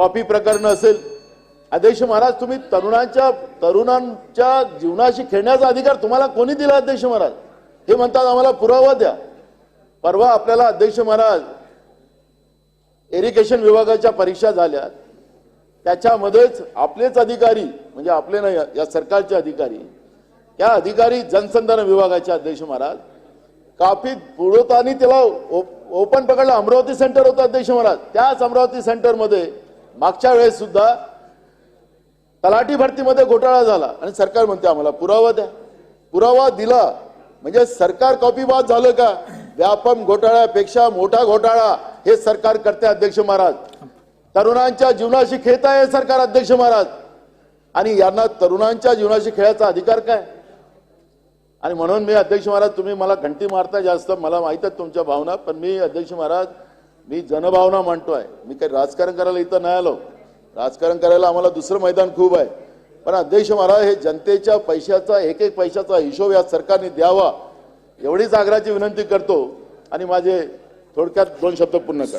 Copy प्रकरण असेल. अध्यक्ष महाराज तुम्ही तरुणांच्या तरुणांच्या जीवनाशी खेळण्याचा अधिकार तुम्हाला कोणी दिला अध्यक्ष महाराज? हे म्हणतात आम्हाला पुरावा द्या. परवा आपल्याला अध्यक्ष महाराज इरिगेशन विभागाच्या परीक्षा झाल्या. त्याच्यामध्येच आपलेच अधिकारी म्हणजे आपले नाही या सरकारचे अधिकारी या अधिकारी जनसंधारण विभागाचे अध्यक्ष महाराज काफी पुढोतानी त्याला ओप- ओपन पकडलं अमरावती सेंटर होतं अध्यक्ष महाराज. त्याच अमरावती सेंटरमध्ये मागच्या वेळेस सुद्धा तलाठी भरतीमध्ये घोटाळा झाला. आणि सरकार म्हणते आम्हाला पुरावा द्या. पुरावा दिला. म्हणजे सरकार कॉपीबाद झालं का? व्यापम घोटाळ्यापेक्षा मोठा घोटाळा हे सरकार करते अध्यक्ष महाराज. तरुणांच्या जीवनाशी खेळत आहे सरकार अध्यक्ष महाराज. आणि यांना तरुणांच्या जीवनाशी खेळायचा अधिकार काय? आणि म्हणून मी अध्यक्ष महाराज तुम्ही मला घंटी मारता जास्त मला माहीत आहेत तुमच्या भावना पण मी अध्यक्ष महाराज मी जनभावना मांडतोय. मी काही राजकारण करायला इथं नाही आलो. राजकारण करायला आम्हाला दुसरं मैदान खूप आहे. पण अध्यक्ष महाराज हे जनतेच्या पैशाचा एक एक पैशाचा हिशोब या सरकारने द्यावा एवढीच आग्रहाची विनंती करतो. आणि माझे थोडक्यात दोन शब्द पूर्ण कर